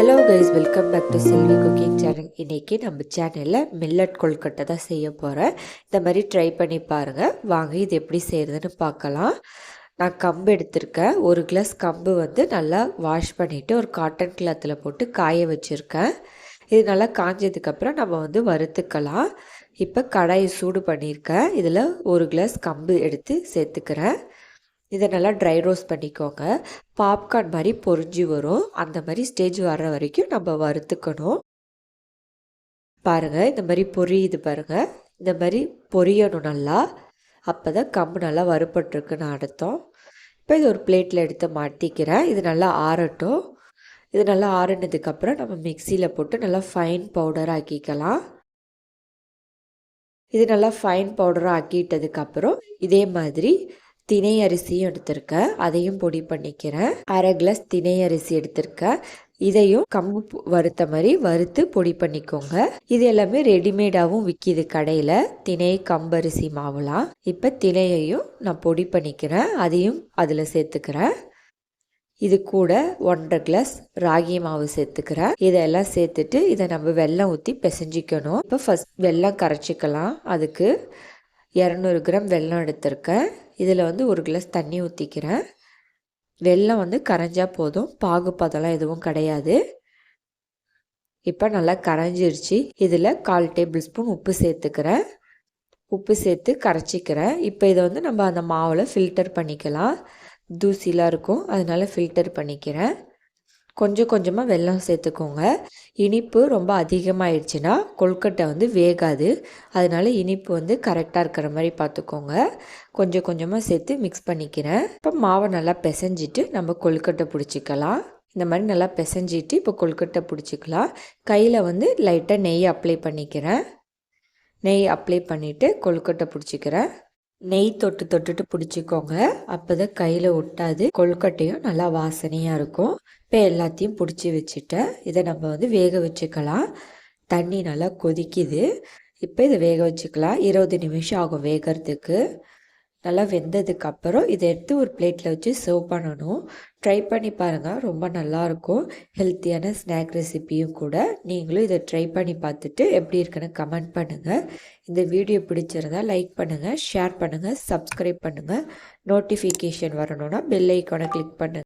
Hello guys welcome back to Selvi cooking channel இன்றைக்கி நம்ம சேனலில் மில்லட் கொல்கட்டை தான் செய்ய போகிறேன் இந்த மாதிரி ட்ரை பண்ணி பாருங்கள் வாங்க இது எப்படி செய்கிறதுன்னு பார்க்கலாம். நான் கம்பு எடுத்திருக்கேன். ஒரு கிளாஸ் கம்பு வந்து நல்லா வாஷ் பண்ணிவிட்டு ஒரு காட்டன் கிளாத்தில் போட்டு காய வச்சுருக்கேன். இது நல்லா காஞ்சதுக்கப்புறம் நம்ம வந்து வறுத்துக்கலாம். இப்போ கடாயை சூடு பண்ணியிருக்கேன். இதில் ஒரு கிளாஸ் கம்பு எடுத்து சேர்த்துக்கிறேன். இதை நல்லா ட்ரை ரோஸ்ட் பண்ணிக்கோங்க. பாப்கார்ன் மாதிரி பொரிஞ்சு வரும். அந்த மாதிரி ஸ்டேஜ் வர்ற வரைக்கும் நம்ம வறுத்துக்கணும். பாருங்கள் இந்த மாதிரி பொரியுது பாருங்கள் இந்த மாதிரி பொரியணும் நல்லா. அப்போ தான் கம்பு நல்லா வறுபட்டுருக்குன்னு அர்த்தம் இப்போ இது ஒரு பிளேட்டில் எடுத்து மாட்டிக்கிறேன். இது நல்லா ஆறட்டும். இது நல்லா ஆறினதுக்கப்புறம் நம்ம மிக்சியில் போட்டு நல்லா ஃபைன் பவுடர் ஆக்கிக்கலாம். இது நல்லா ஃபைன் பவுடராக ஆக்கிட்டதுக்கப்புறம் இதே மாதிரி தினை அரிசியும் எடுத்திருக்கேன் அதையும் பொடி பண்ணிக்கிறேன். அரை கிளாஸ் தினை அரிசி எடுத்திருக்கேன் இதையும் கம்பு வறுத்த மாதிரி வறுத்து பொடி பண்ணிக்கோங்க. இது எல்லாமே ரெடிமேடாகவும் விற்கிது கடையில் திணை கம்பரிசி மாவுலாம் இப்போ திணையையும் நான் பொடி பண்ணிக்கிறேன் அதையும் அதில் சேர்த்துக்கிறேன். இது கூட ஒன்றரை கிளாஸ் ராகி மாவு சேர்த்துக்கிறேன். இதெல்லாம் சேர்த்துட்டு இதை நம்ம வெல்லம் ஊற்றி பிசைஞ்சிக்கணும். இப்போ ஃபஸ்ட் வெள்ளம் கரைச்சிக்கலாம். அதுக்கு இரநூறு கிராம் வெல்லம் எடுத்திருக்கேன். இதில் வந்து ஒரு கிளாஸ் தண்ணி ஊற்றிக்கிறேன் வெல்லம் வந்து கரைஞ்சா போதும். பாகுப்பதெல்லாம் எதுவும் கிடையாது. இப்போ நல்லா கரைஞ்சிருச்சு. இதில் கால் டேபிள் ஸ்பூன் உப்பு சேர்த்துக்கிறேன். உப்பு சேர்த்து கரைச்சிக்கிறேன். இப்போ இதை வந்து நம்ம அந்த மாவில் ஃபில்டர் பண்ணிக்கலாம். தூசிலாம் இருக்கும். அதனால் ஃபில்டர் பண்ணிக்கிறேன். கொஞ்சம் கொஞ்சமாக வெல்லம் சேர்த்துக்கோங்க. இனிப்பு ரொம்ப அதிகமாகிடுச்சுன்னா கொழுக்கட்டை வந்து வேகாது. அதனால இனிப்பு வந்து கரெக்டாக இருக்கிற மாதிரி பார்த்துக்கோங்க. கொஞ்சம் கொஞ்சமாக சேர்த்து மிக்ஸ் பண்ணிக்கிறேன். இப்போ மாவை நல்லா பிசைஞ்சிட்டு நம்ம கொழுக்கட்டை பிடிச்சிக்கலாம். இந்த மாதிரி நல்லா பிசைஞ்சிட்டு இப்போ கொழுக்கட்டை பிடிச்சிக்கலாம். கையில் வந்து லைட்டாக நெய் அப்ளை பண்ணிக்கிறேன். நெய் அப்ளை பண்ணிவிட்டு கொழுக்கட்டை பிடிச்சிக்கிறேன். நெய் தொட்டு தொட்டுட்டு பிடிச்சிக்கோங்க. அப்போ தான் கையில் ஒட்டாது. கொழுக்கட்டையும் நல்லா வாசனையாக இருக்கும். இப்போ எல்லாத்தையும் பிடிச்சி வச்சுட்டேன். இதை நம்ம வந்து வேக வச்சுக்கலாம். தண்ணி நல்லா கொதிக்குது. இப்போ இதை வேக வச்சுக்கலாம். இருபது நிமிஷம் ஆகும் வேகிறதுக்கு. நல்லா வெந்ததுக்கப்புறம் இதை எடுத்து ஒரு பிளேட்டில் வச்சு சர்வ் பண்ணணும். ட்ரை பண்ணி பாருங்கள் ரொம்ப நல்லாயிருக்கும். ஹெல்த்தியான ஸ்நாக் ரெசிபியும் கூட. நீங்களும் இதை ட்ரை பண்ணி பார்த்துட்டு எப்படி இருக்குன்னு கமெண்ட் பண்ணுங்கள் இந்த வீடியோ பிடிச்சிருந்தா லைக் பண்ணுங்கள் ஷேர் பண்ணுங்கள் சப்ஸ்கிரைப் பண்ணுங்கள் நோட்டிஃபிகேஷன் வரணும்னா பெல் ஐக்கானை கிளிக் பண்ணுங்கள்